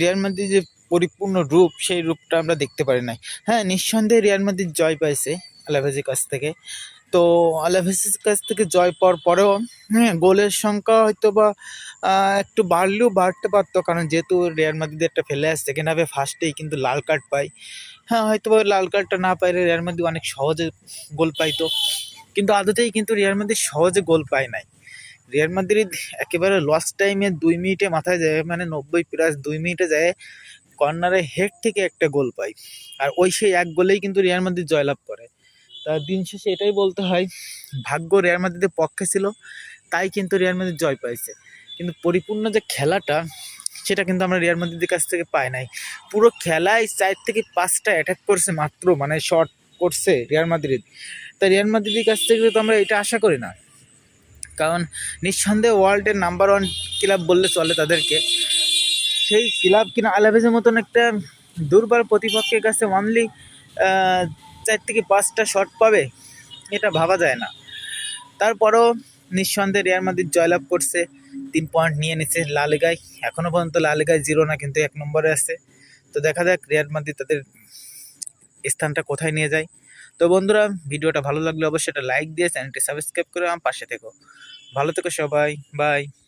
Real Madrid যে পরিপূর্ণ রূপ, সেই রূপটা আমরা দেখতে পারি নাই। হ্যাঁ নিঃসন্দেহে রিয়াল মাদ্রিদ জয় পাইছে আলাভেজের কাছ থেকে। তো আলাভেজের কাছ থেকে জয় পাওয়ার পরেও হ্যাঁ গোলের সংখ্যা হয়তো বা একটু বাড়লেও বাড়তে পারতো, কারণ যেহেতু রিয়াল মাদ্রিদ একটা ফেলে আসছে সেকেন্ড হাফে ফার্স্টেই কিন্তু লাল কার্ড পাই হ্যাঁ হয়তো বা লাল কার্ডটা না পাইলে রিয়াল মাদ্রিদ অনেক সহজে গোল পাইতো। কিন্তু আদতেই কিন্তু রিয়াল মাদ্রিদ সহজে গোল পায় নাই। রিয়াল মাদ্রিদ একেবারে লস টাইমে দুই মিনিটে মাথায় যায় মানে নব্বই প্লাস দুই মিনিটে যায় কর্নারে হেড থেকে একটা গোল পায়। আর ওই সেই এক গোলেই কিন্তু রিয়াল মাদ্রিদ জয়লাভ করে। তা দিন শেষে এটাই বলতে হয়, ভাগ্য রিয়াল মাদ্রিদের পক্ষে ছিল, তাই কিন্তু রিয়াল মাদ্রিদ জয় পাইছে। কিন্তু পরিপূর্ণ যে খেলাটা, সেটা কিন্তু আমরা রিয়াল মাদ্রিদের কাছ থেকে পাই নাই। পুরো খেলায় চার থেকে পাঁচটা অ্যাটাক করছে মাত্র মানে শট করছে রিয়াল মাদ্রিদ। তা রিয়াল মাদ্রিদের কাছ থেকে তো আমরা এটা আশা করি না। কারণ নিঃসন্দেহে ওয়ার্ল্ডের নাম্বার ওয়ান ক্লাব বললে চলে তাদেরকে। সেই ক্লাব কিনা আলাভেজের মতন একটা দুর্বল প্রতিপক্ষের কাছে অনলি চার থেকে পাঁচটা শট পাবে, এটা ভাবা যায় না। তারপরও নিঃসন্দেহে রিয়াল মাদ্রিদ জয়লাভ করছে, তিন পয়েন্ট নিয়ে নিচ্ছে লা লিগায় এখনও পর্যন্ত লা লিগায় জিরো না, কিন্তু এক নম্বরে আছে। তো দেখা যাক রিয়াল মাদ্রিদ তাদের স্থানটা কোথায় নিয়ে যায়। তো বন্ধুরা, ভিডিওটা ভালো লাগলে অবশ্যই একটা লাইক দিয়ে চ্যানেলটি সাবস্ক্রাইব করে আমার পাশে থেকো। ভালো থেকো সবাই, বাই।